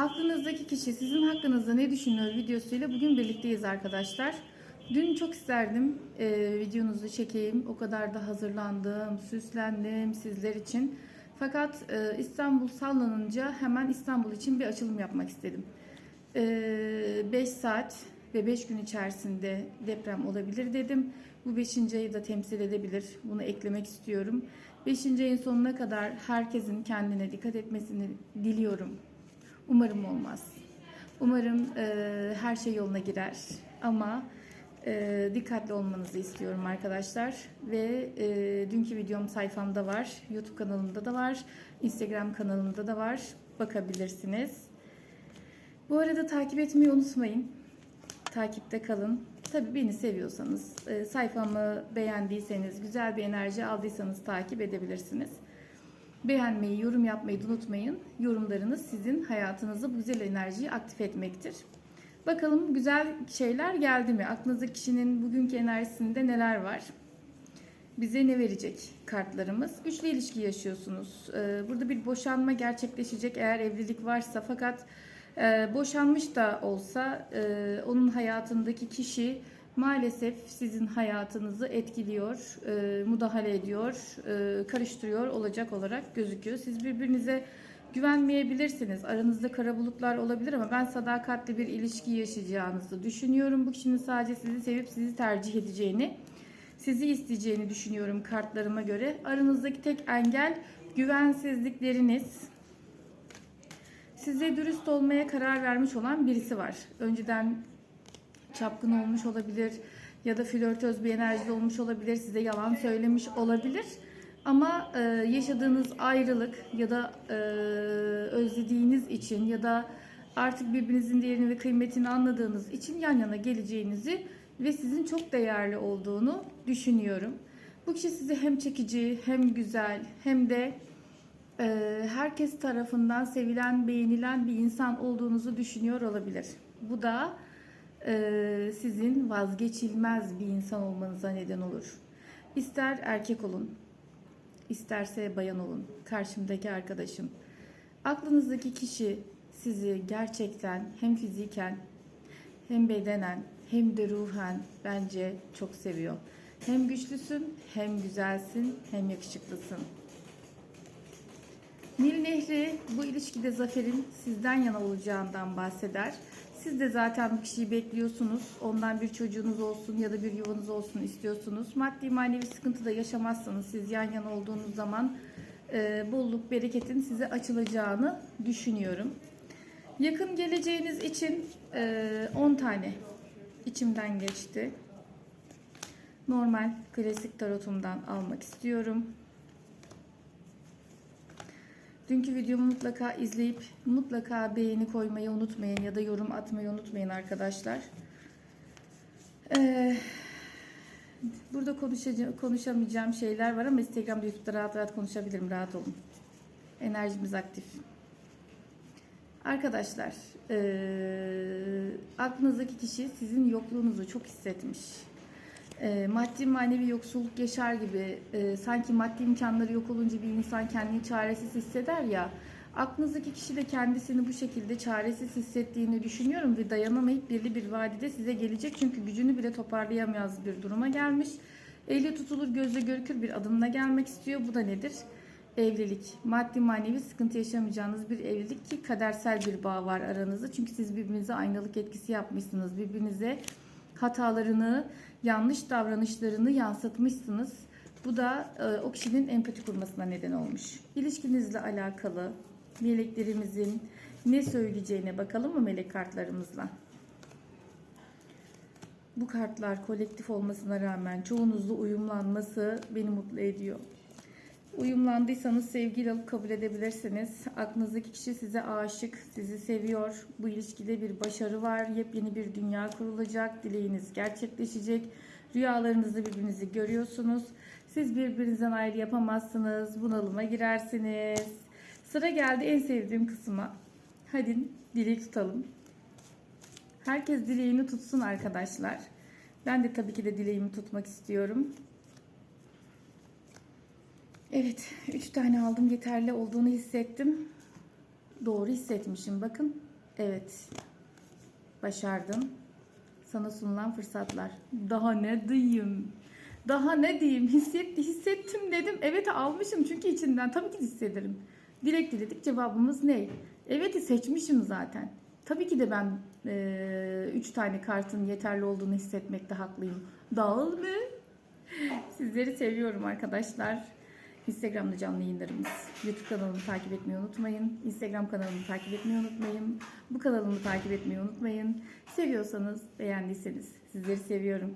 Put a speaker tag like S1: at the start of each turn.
S1: Aklınızdaki kişi sizin hakkınızda ne düşünüyor videosuyla bugün birlikteyiz arkadaşlar. Dün çok isterdim e, videonuzu çekeyim. O kadar da hazırlandım, süslendim sizler için. Fakat e, İstanbul sallanınca hemen İstanbul için bir açılım yapmak istedim. 5 saat ve 5 gün içerisinde deprem olabilir dedim. Bu 5. ayı da temsil edebilir. Bunu eklemek istiyorum. 5. ayın sonuna kadar herkesin kendine dikkat etmesini diliyorum. Umarım olmaz. Umarım e, her şey yoluna girer. Ama e, dikkatli olmanızı istiyorum arkadaşlar. Ve e, dünkü videom sayfamda var. YouTube kanalımda da var. Instagram kanalımda da var. Bakabilirsiniz. Bu arada takip etmeyi unutmayın. Takipte kalın. Tabii beni seviyorsanız, e, sayfamı beğendiyseniz, güzel bir enerji aldıysanız takip edebilirsiniz. Beğenmeyi, yorum yapmayı unutmayın. Yorumlarınız sizin hayatınızda bu güzel enerjiyi aktif etmektir. Bakalım güzel şeyler geldi mi? Aklınızda kişinin bugünkü enerjisinde neler var? Bize ne verecek kartlarımız? Üçlü ilişki yaşıyorsunuz. Ee, Burada bir boşanma gerçekleşecek eğer evlilik varsa fakat e, boşanmış da olsa e, onun hayatındaki kişi maalesef sizin hayatınızı etkiliyor, e, müdahale ediyor, e, karıştırıyor olacak olarak gözüküyor. Siz birbirinize güvenmeyebilirsiniz. Aranızda kara bulutlar olabilir ama ben sadakatli bir ilişki yaşayacağınızı düşünüyorum. Bu kişinin sadece sizi sevip sizi tercih edeceğini, sizi isteyeceğini düşünüyorum kartlarıma göre. Aranızdaki tek engel güvensizlikleriniz. Size dürüst olmaya karar vermiş olan birisi var. Önceden çapkın olmuş olabilir ya da flörtöz bir enerjide olmuş olabilir. Size yalan söylemiş olabilir. Ama e, yaşadığınız ayrılık ya da e, özlediğiniz için ya da artık birbirinizin değerini ve kıymetini anladığınız için yan yana geleceğinizi ve sizin çok değerli olduğunu düşünüyorum. Bu kişi sizi hem çekici hem güzel hem de e, herkes tarafından sevilen, beğenilen bir insan olduğunuzu düşünüyor olabilir. Bu da sizin vazgeçilmez bir insan olmanıza neden olur. İster erkek olun, isterse bayan olun, karşımdaki arkadaşım. Aklınızdaki kişi sizi gerçekten hem fiziken hem bedenen hem de ruhen bence çok seviyor. Hem güçlüsün, hem güzelsin, hem yakışıklısın. Nil Nehri bu ilişkide zaferin sizden yana olacağından bahseder. Siz de zaten bu kişiyi bekliyorsunuz. Ondan bir çocuğunuz olsun ya da bir yuvanız olsun istiyorsunuz. Maddi manevi sıkıntı da yaşamazsanız siz yan yana olduğunuz zaman e, bolluk, bereketin size açılacağını düşünüyorum. Yakın geleceğiniz için e, 10 tane içimden geçti. Normal klasik tarotumdan almak istiyorum. Dünkü videomu mutlaka izleyip mutlaka beğeni koymayı unutmayın ya da yorum atmayı unutmayın arkadaşlar. Ee, burada konuşaca- konuşamayacağım şeyler var ama Instagram'da YouTube'da rahat rahat konuşabilirim. Rahat olun. Enerjimiz aktif. Arkadaşlar, ee, aklınızdaki kişi sizin yokluğunuzu çok hissetmiş. E, maddi manevi yoksulluk yaşar gibi e, sanki maddi imkanları yok olunca bir insan kendini çaresiz hisseder ya aklınızdaki kişi de kendisini bu şekilde çaresiz hissettiğini düşünüyorum ve dayanamayıp birli bir vadide size gelecek çünkü gücünü bile toparlayamaz bir duruma gelmiş. Eli tutulur gözle görükür bir adımla gelmek istiyor. Bu da nedir? Evlilik. Maddi manevi sıkıntı yaşamayacağınız bir evlilik ki kadersel bir bağ var aranızda. Çünkü siz birbirinize aynalık etkisi yapmışsınız. Birbirinize hatalarını, yanlış davranışlarını yansıtmışsınız. Bu da e, o kişinin empati kurmasına neden olmuş. İlişkinizle alakalı meleklerimizin ne söyleyeceğine bakalım mı melek kartlarımızla? Bu kartlar kolektif olmasına rağmen çoğunuzla uyumlanması beni mutlu ediyor. Uyumlandıysanız sevgiyle alıp kabul edebilirsiniz. Aklınızdaki kişi size aşık, sizi seviyor. Bu ilişkide bir başarı var. Yepyeni bir dünya kurulacak. Dileğiniz gerçekleşecek. Rüyalarınızda birbirinizi görüyorsunuz. Siz birbirinizden ayrı yapamazsınız. Bunalıma girersiniz. Sıra geldi en sevdiğim kısma. Hadi dilek tutalım. Herkes dileğini tutsun arkadaşlar. Ben de tabii ki de dileğimi tutmak istiyorum. Evet, 3 tane aldım yeterli olduğunu hissettim. doğru hissetmişim. Bakın. Evet. Başardım. Sana sunulan fırsatlar. Daha ne diyeyim? Daha ne diyeyim? Hissetti, hissettim dedim. Evet almışım çünkü içinden tabii ki de hissederim. Direkt diledik cevabımız ne? Evet'i seçmişim zaten. Tabii ki de ben 3 tane kartın yeterli olduğunu hissetmekte haklıyım. Dağıl mı? Sizleri seviyorum arkadaşlar. Instagram'da canlı yayınlarımız. YouTube kanalımı takip etmeyi unutmayın. Instagram kanalımı takip etmeyi unutmayın. Bu kanalımı takip etmeyi unutmayın. Seviyorsanız, beğendiyseniz sizleri seviyorum.